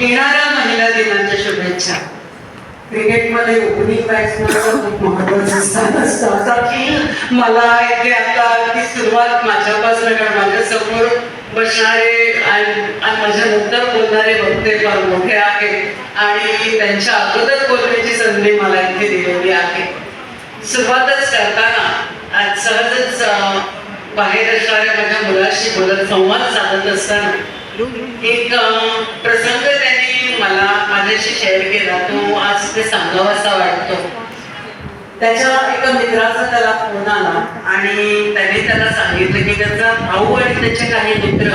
येणाऱ्या महिला दिनाच्या शुभेच्छा. क्रिकेटमध्ये ओपनिंग बॅट्समॅनचं खूप महत्वाचं स्थान असतं. असा की मला इथे आता ती सुरुवात माझ्यापासून कारण माझ्यासमोर बसणारे आणि माझ्या नंतर बोलणारे वक्ते फार मोठे आहेत आणि त्यांच्या अगोदर बोलण्याची संधी मला इथे दिलेली आहे. सुरुवातच करताना आज सहजच बाहेर असणाऱ्या माझ्या मुलाशी बोलत संवाद साधत असताना एक प्रसंग त्यांनी मला माझ्याशी शेअर केला. तो आज ते सांगावासा वाटतो. त्याच्या एका मित्राचा त्याला फोन आला आणि त्याने त्याला सांगितलं की त्याचा भाऊ आणि त्याचे काही मित्र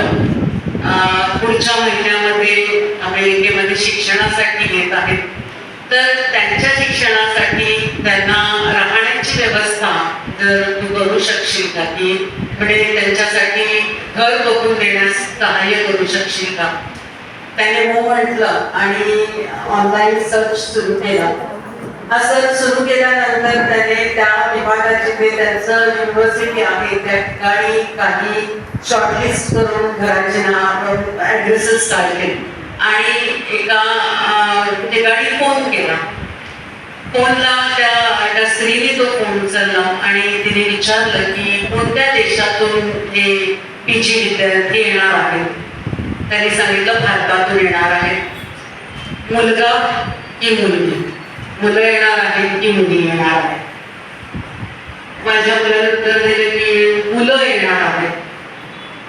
पुढच्या महिन्यामध्ये अमेरिकेमध्ये शिक्षणासाठी येत आहेत. तर त्यांच्या शिक्षणासाठी त्यांना राहण्याची व्यवस्था जर तू करू शकशील का? की म्हणजे त्यांच्यासाठी घर बघून देण्यास सहाय्य करू शकशील का? त्याने हो म्हटलं आणि ऑनलाईन सर्च सुरू केला. हा सर्च सुरू केल्यानंतर त्याने त्या विभागाचे जे त्यांचं युनिव्हर्सिटी आहे त्या ठिकाणी काही शॉर्टलिस्ट करून घराचे नाव ऍड्रेसेस काढले आणि एका ठिकाणी फोन केला. फोनला त्या त्या स्त्रीने तो फोन उचलला? आणि तिने विचारलं की कोणत्या देशातून हे पी जी विद्यार्थी येणार आहेत त्यांनी सांगितलं भारतातून येणार आहेत मुलगा की मुलगी? मुलं येणार आहेत की मुली येणार आहेत? माझ्या मुलाला उत्तर दिले की मुलं येणार आहेत.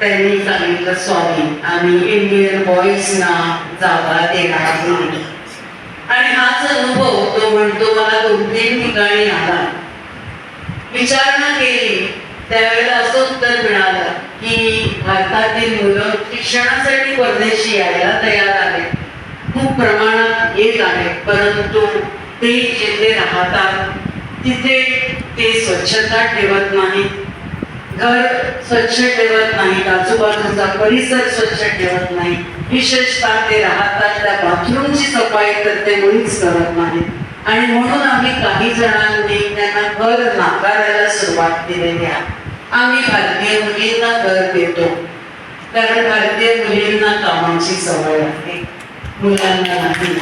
त्यांनी सांगितलं स्वामी आम्ही इंडियन बॉईजना जागा देणार नाही. आणि हाच अनुभव तो म्हणतो मला दोन तीन ठिकाणी आला. विचारणा केली. त्यावेळेला असं उत्तर मिळालं की भारतातील मुलं शिक्षणासाठी परदेशी यायला तयार आहेत. खूप प्रमाणात येत आहेत परंतु ते जिथे राहतात तिथे ते स्वच्छता ठेवत नाहीत. घर स्वच्छ ठेवत नाहीत आजूबाजूचा परिसर स्वच्छ ठेवत नाही. विशेषतः ते राहतात त्या बाथरूमची सफाई तर ते मुळीच करत नाहीत. आणि म्हणून आम्ही काही जणांनी त्यांना घर नाकारायला सुरुवात केलेली आहे. आम्ही भारतीय मुलींना घर देतो. कारण भारतीय मुलींना कामाची सवय आहे. मुलांना नाही.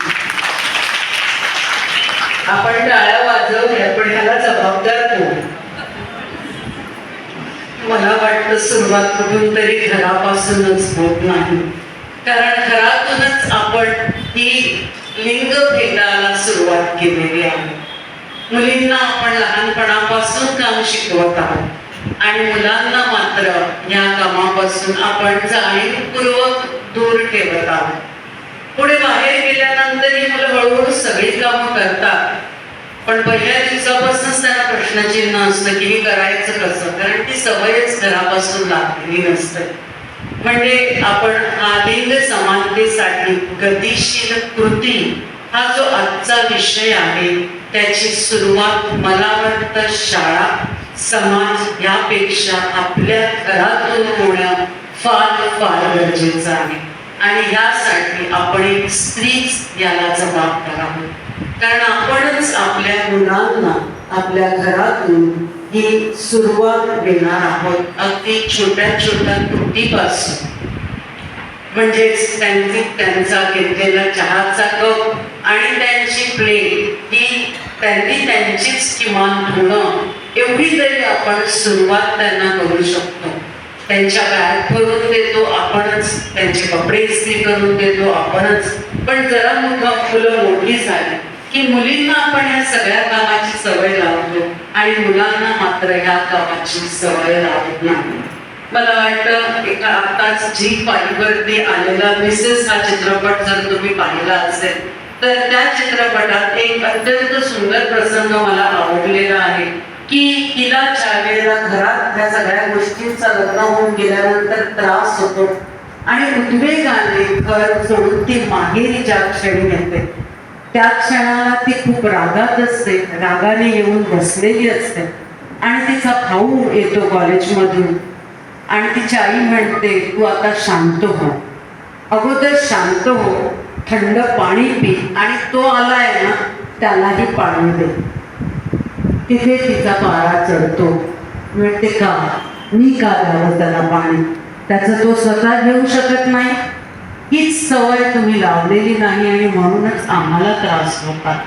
आपण टाळ्या वाजवल्या पण ह्याला जबाबदार मला वाटतं सुरुवात कुठून तरी घरापासूनच होत नाही. कारण घरातूनच आपण ही लिंग भेदाला सुरुवात केलेली आहे. मुलींना आपण लहानपणापासून काम शिकवत आहोत. आणि मुलांना मात्र या कामापासून आपण जाणीवपूर्वक दूर ठेवत आहोत. पुढे बाहेर गेल्यानंतर ही मुलं हळूहळू सगळी कामं करतात. पण पहिल्या दिवसापासूनच त्याला प्रश्नचिन्ह असतं की हे करायचं कसं कारण ती सवयच घरापासून लागलेली नसते. म्हणजे आपण आलिंग समानतेसाठी गतिशील कृती हा जो आजचा विषय आहे त्याची सुरुवात मला वाटतं शाळा समाज यापेक्षा आपल्या घरातून होणं फार फार गरजेचं आहे. आणि ह्यासाठी आपण एक स्त्रीच याला जबाबदार आहोत. कारण आपणच आपल्या मुलांना आपल्या घरातून ही सुरुवात देणार आहोत. अगदी छोट्या छोट्या तुटीपासून. म्हणजेच त्यांची त्यांचा घेतलेला चहाचा कप आणि त्यांची प्लेट ही त्यांनी त्यांचीच किमान धुणं एवढी तरी आपण सुरुवात त्यांना करू शकतो. त्यांच्या बॅग भरून देतो आपणच त्यांचे कपडे इस्त्री करून देतो आपणच. पण जरा मुलं फुलं मोठी झाली. की मुलींना आपण या सगळ्या कामाची सवय लावतो आणि मुलांना मात्र ह्या कामाची सवय लावत नाही. मला वाटतं एका आताच जी पाहिवरती आलेला मिसेस हा चित्रपट जर तुम्ही पाहिला असेल तर त्या चित्रपटात एक अत्यंत सुंदर प्रसंग मला आवडलेला आहे की तिला ज्या वेळेला घरात त्या सगळ्या गोष्टींचा लग्न होऊन गेल्यानंतर त्रास होतो आणि उद्वेगाने घर सोडून ती माहेरी ज्या क्षणी येते त्या क्षणाला ती खूप रागात असते. रागाने येऊन बसलेली असते. आणि तिचा भाऊ येतो कॉलेजमधून. आणि तिची आई म्हणते तू आता शांत हो. अगोदर शांत हो थंड पाणी पी आणि तो आलाय ना त्यालाही पाणी दे. तिथे तिचा पारा चढतो. म्हणते का? मी का द्यावं त्याला पाणी? त्याचं तो स्वतः घेऊ शकत नाही? हीच सवय तुम्ही लावलेली नाही आणि म्हणूनच आम्हाला त्रास होतात.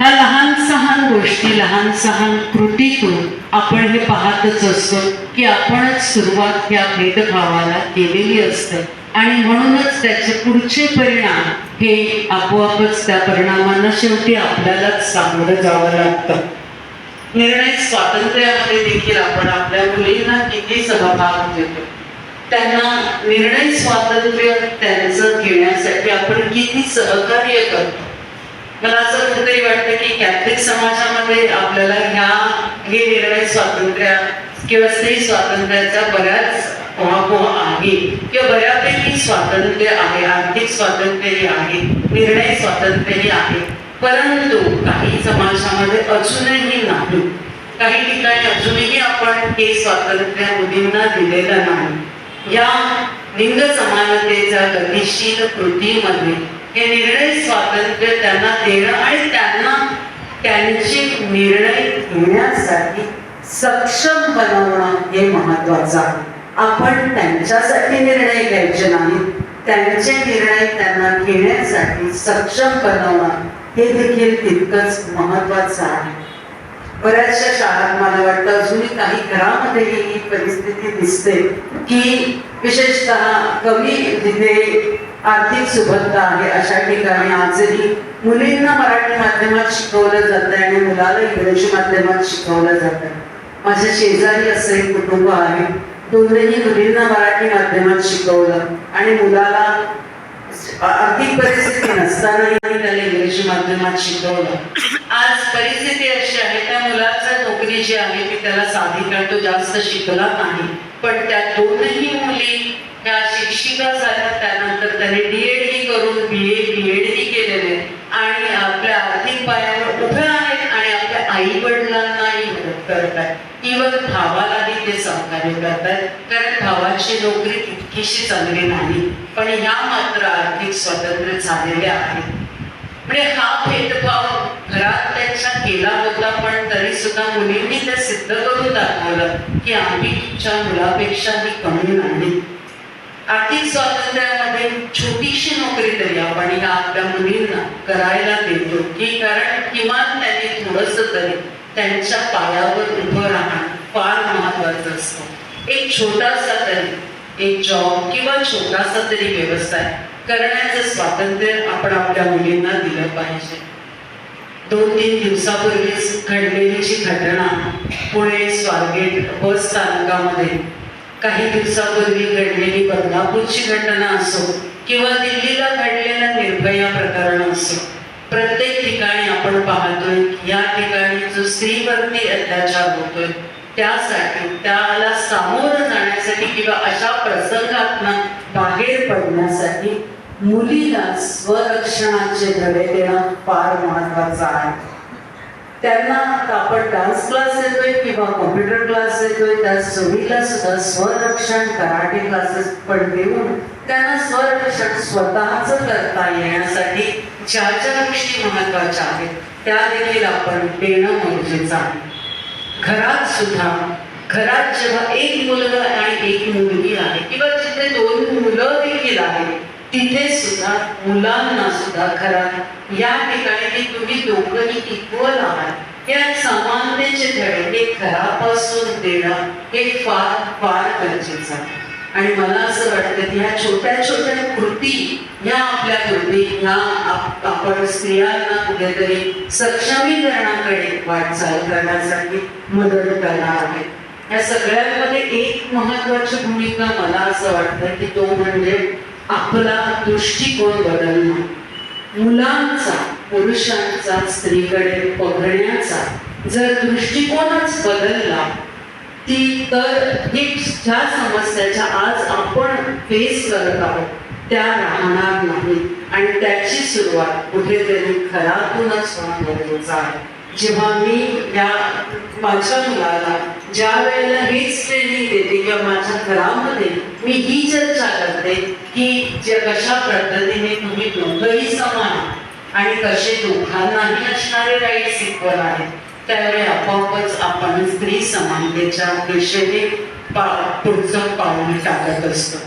ह्या लहान सहान गोष्टी लहान सहान कृतीतून आपण हे पाहतच असतो की आपणच सुरुवात या भेदभावाला केलेली असते. आणि म्हणूनच त्याचे पुढचे परिणाम हे आपोआपच त्या परिणामांना शेवटी आपल्यालाच सामोरं जावं लागतं. निर्णय स्वातंत्र्यामध्ये देखील आपण आपल्या मुलींना किती सहभाग देतो. त्यांना निर्णय स्वातंत्र्य त्यांचं घेण्यासाठी आपण किती सहकार्य करतो. मला असं कुठेतरी वाटतं की कॅथलिक समाजामध्ये आपल्याला ह्या हे निर्णय स्वातंत्र्य किंवा स्त्री स्वातंत्र्याचा बऱ्याच पोहापोहा आहे. किंवा बऱ्यापैकी स्वातंत्र्य आहे आर्थिक स्वातंत्र्यही आहे निर्णय स्वातंत्र्यही आहे. परंतु काही समाजामध्ये अजूनही नाही. काही ठिकाणी अजूनही आपण हे स्वातंत्र्य मुलींना दिलेलं नाही. या लिंग समानतेच्या गतिशील कृतीमध्ये हे निर्णय स्वातंत्र्य त्यांना देणं आणि त्यांना त्यांचे निर्णय घेण्यासाठी सक्षम बनवणं हे महत्वाचं आहे. आपण त्यांच्यासाठी निर्णय घ्यायचे नाही त्यांचे निर्णय त्यांना घेण्यासाठी सक्षम बनवणं हे देखील तितकंच महत्वाचं आहे. बऱ्याचशा शाळात मला वाटतं अजूनही काही घरामध्येही ही परिस्थिती दिसते की विशेषतः कमी जिथे आर्थिक सुबत्ता आहे अशा ठिकाणी आजही मुलींना मराठी माध्यमात शिकवलं जातं आणि मुलाला इंग्रजी माध्यमात शिकवलं जातं माझ्या शेजारी असं एक कुटुंब आहे दोन्ही मुलींना मराठी माध्यमात शिकवलं आणि मुलाला आर्थिक परिस्थिती नसतानाही त्याला इंग्रजी माध्यमात शिकवलं आज परिस्थिती अशी आहे त्या मुलाचा नोकरी जी आहे ती त्याला साधी करतो तो जास्त शिकला नाही पण त्या दोनही मुली ह्या शिक्षिका झाल्या त्यानंतर त्याने डीएड ही करून बी ए बी एड ही केलेले आणि आपल्या आर्थिक पायावर उभ्या आहेत आणि आपल्या आई वडिलांनाही मदत करतात इवन भावाला ते सहकार्य करतात. कारण भावाची नोकरी तितकीशी चांगली नाही पण ह्या मात्र आर्थिक स्वातंत्र्य झालेले आहेत म्हणजे हा भेदभाव घरात त्यांच्या केला होता पण तरी सुद्धा मुलींनी ते सिद्ध करून दाखवलं की आम्ही तुमच्या मुलापेक्षाही कमी नाही. आर्थिक स्वातंत्र्यामध्ये छोटीशी नोकरी तरी आपण ह्या आपल्या मुलींना करायला देतो की कारण किमान त्यांनी थोडस तरी त्यांच्या पायावर उभं राहणं महत्वाचं असतं एक छोटासा तरी एक जॉब किंवा छोटासा तरी व्यवसाय करण्याचं स्वातंत्र्य आपण आपल्या मुलींना दिलं पाहिजे. दोन तीन दिवसापूर्वीच घडलेली जी घटना पुणे स्वारगेट बस स्थानकामध्ये काही दिवसापूर्वी घडलेली बदलापूरची घटना असो किंवा दिल्लीला घडलेला निर्भया प्रकरण असो प्रत्येक ठिकाणी आपण पाहतोय या ठिकाणी जो स्त्रीवरती अत्याचार होतोय त्यासाठी त्याला सामोरं जाण्यासाठी किंवा अशा प्रसंगातनं बाहेर पडण्यासाठी मुलीला स्वरक्षणाचे धडे देणं फार महत्वाचं आहे. त्यांना आपण डान्स क्लास येतोय किंवा कॉम्प्युटर क्लास येतोय त्या सोयीला सुद्धा स्वरक्षण कराटे क्लासेस पण देऊन त्यांना स्वरक्षण स्वतःच करता येण्यासाठी ज्या ज्या गोष्टी महत्त्वाच्या आहेत त्या देखील आपण देणं गरजेचं आहे. घरात सुद्धा घरात जेव्हा एक मुलगा आणि एक मुलगी आहे. किंवा जिथे दोन मुलं देखील आहेत तिथे सुद्धा मुलांना सुद्धा घरात या ठिकाणी तुम्ही दोघंही इक्वल आहात या समानतेचे धडे हे घरापासून देणं हे फार फार गरजेचं आहे. आणि मला असं वाटतं की ह्या छोट्या छोट्या कृती ह्या आपल्या कृती ह्या आप- आपण स्त्रियांना कुठेतरी सक्षमीकरणाकडे वाटचाल करण्यासाठी मदत करणार आहे. या सगळ्यांमध्ये एक महत्वाची भूमिका मला असं वाटतं की तो म्हणजे आपला दृष्टिकोन बदलणं. मुलांचा पुरुषांचा स्त्रीकडे बघण्याचा जर दृष्टिकोनच बदलला ती तर ही ज्या समस्याच्या आज आपण फेस करत आहोत त्या राहणार नाही. आणि त्याची सुरुवात कुठेतरी घरातूनच होणं गरजेचं आहे. जेव्हा मी या माझ्या मुलाला ज्या वेळेला हीच ट्रेनिंग देते किंवा माझ्या घरामध्ये मी ही चर्चा करते की जे कशा पद्धतीने तुम्ही दोघंही समान आणि कसे दोघांनाही असणारे राईट्स इक्वल आहेत. त्यावेळी आपोआपच आपण स्त्री समानतेच्या दिशेने पा पुढचं पाऊल टाकत असतो.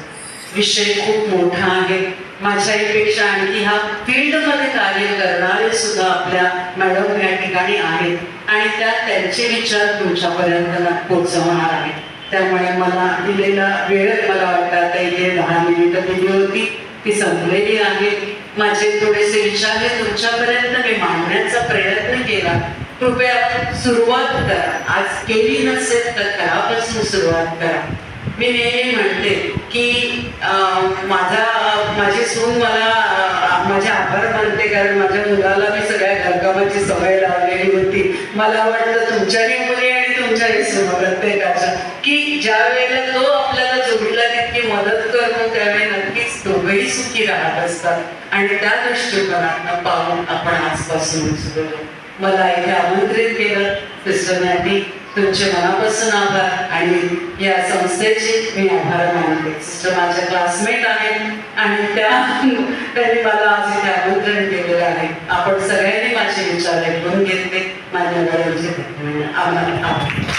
विषय खूप मोठा आहे. माझ्यापेक्षा आणखी हा फील्डमध्ये कार्य करणारे सुद्धा आपल्या मॅडम या ठिकाणी आहेत. आणि त्या त्यांचे विचार तुमच्यापर्यंत पोहोचवणार आहेत. त्यामुळे मला दिलेला वेळ मला वाटतं आता इथे दहा मिनिटं दिली होती. ती संपलेली आहे. माझे थोडेसे विचार हे तुमच्यापर्यंत मी मांडण्याचा प्रयत्न केला. कृपया सुरुवात करा. आज केली नसेल तर त्यापासून सुरुवात करा. मी नेहमी म्हणते की माझा माझी सून मला माझे आभार मानते कारण माझ्या मुलाला मी सगळ्या घरकामाची सवय लावलेली होती. मला वाटतं तुमच्याही मुली आणि तुमच्याही सून प्रत्येकाच्या की ज्या वेळेला तो आपल्याला जोडला तितकी मदत करतो त्यावेळी नक्कीच दोघेही सुखी राहत असतात. आणि त्या दृष्टिकोनातनं पाहून आपण आजपासून सुरू मला इथे आमंत्रित केलं. सिस्टर नॅटी तुमचे मनापासून आभार आणि या संस्थेचे मी आभार मानते. सिस्टर माझ्या क्लासमेट आहेत आणि त्या त्यांनी मला आज इथे आमंत्रण केलेलं आहे. आपण सगळ्यांनी माझे विचार ऐकून घेतले. माझ्या आभार आभार.